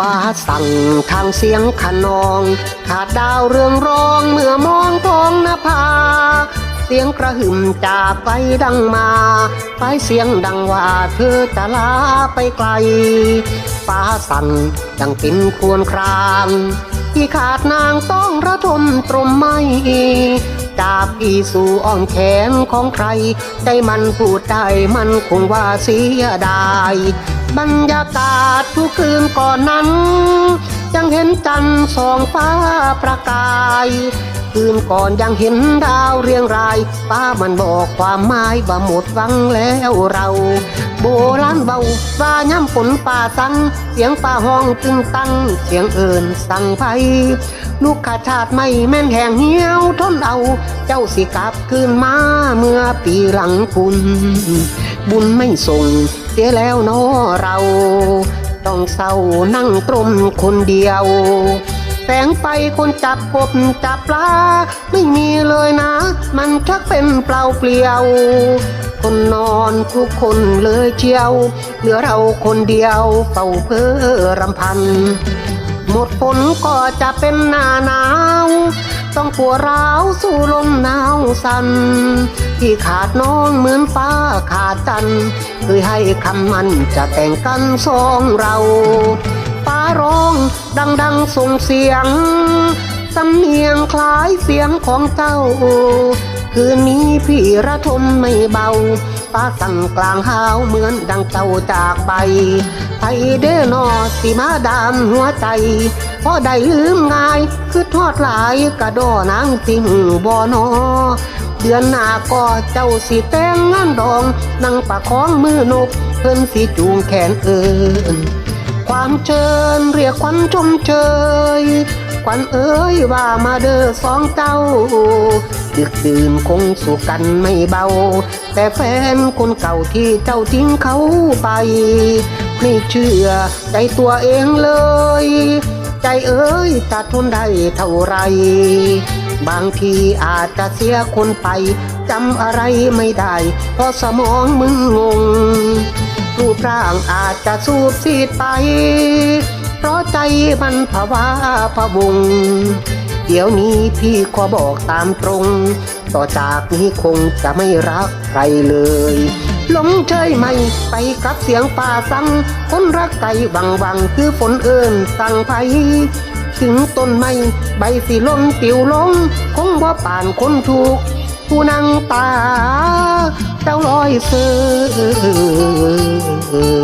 ฟ้าสั่งทางเสียงขนอง ขาดดาวเรืองรองเมื่อมองท้องนภา เสียงกระหึ่มจากไปดังมาปลายเสียงดังว่าเธอจะลาไปไกล ฟ้าสั่นดังเป็นควรครางที่ขาดนางต้องระทมตรมไม่จากพี่สู่อ้อมแขนของใคร ใจมันพูดได้มันคงว่าเสียดาย บรรยากาศทุกคืนก่อนนั้น ยังเห็นจันทร์ส่องฟ้าประกาย คืนก่อนยังเห็นดาวเรียงราย ป้ามันบอกความหมายว่าหมดวังแล้วเรา โบราณเบาว่าย้ำฝนป่าสัง เสียงป่าห้องตึงตั้ง เสียงเอิญสั่งไพลูกขาชาติไม่แม่นแห่งเหี่ยวทนเอา เจ้าสิกลับคืนมาเมื่อปีหลังคุณ บุญไม่ส่ง เสียแล้วเนอเรา ต้องเศร้านั่งตรมคนเดียว แสงไฟคนจับกบจับปลา ไม่มีเลยนะ มันชักเป็นเปล่าเปลี่ยว คนนอนทุกคนเลยเชียว เหลือเราคนเดียวเฝ้าเพ้อรำพัน หมดฝนก็จะเป็นหน้าหนาว ต้องปวดร้าวสู้ลมหนาวสัน่นที่ขาดน้องเหมือนฟ้าขาดจันเคยให้คำมันจะแต่งกันสองเราฟ้าร้องดังดังส่งเสียง สำเนียงคล้ายเสียงของเจ้า คืนนี้พี่ระทมไม่เบาฟ้าสั่งกลางหาวเหมือนดังเจ้าจากไปไปเด้อนอสิมาดามหัวใจพอได้ลืมง่ายคือทอดหลายกระดอนางจริงบ่นอเดือนหน้าก็เจ้าสิแต่งงานดองนั่งประคองมือนกเพิ่นสิจูงแขนเอินความเชิญเรียกควันชมเชยควันเอ้ยว่ามาเด้อสองเจ้า ดึกดื่นคงสู่กันไม่เบา แต่แฟนคนเก่าที่เจ้าทิ้งเขาไป ไม่เชื่อใจตัวเองเลย ใจเอ้ยจะทนได้เท่าไร บางทีอาจจะเสียคนไปจำอะไรไม่ได้ เพราะสมองมึงงง รูปร่างอาจจะสูบซีดไป เพราะใจมันภาวะพะวง เดี๋ยวนี้พี่ขอบอกตามตรง ต่อจากนี้คงจะไม่รักใครเลยหลงเฉยไม่ไปกับเสียงป่าสังคนรักไก่วังวังคือฝนเอิญสั่งไผถึงต้นไม้ใบสีล้นปิวลงคงว่าป่านคนถูก ผู้นังตาเจ้าลอยเสือ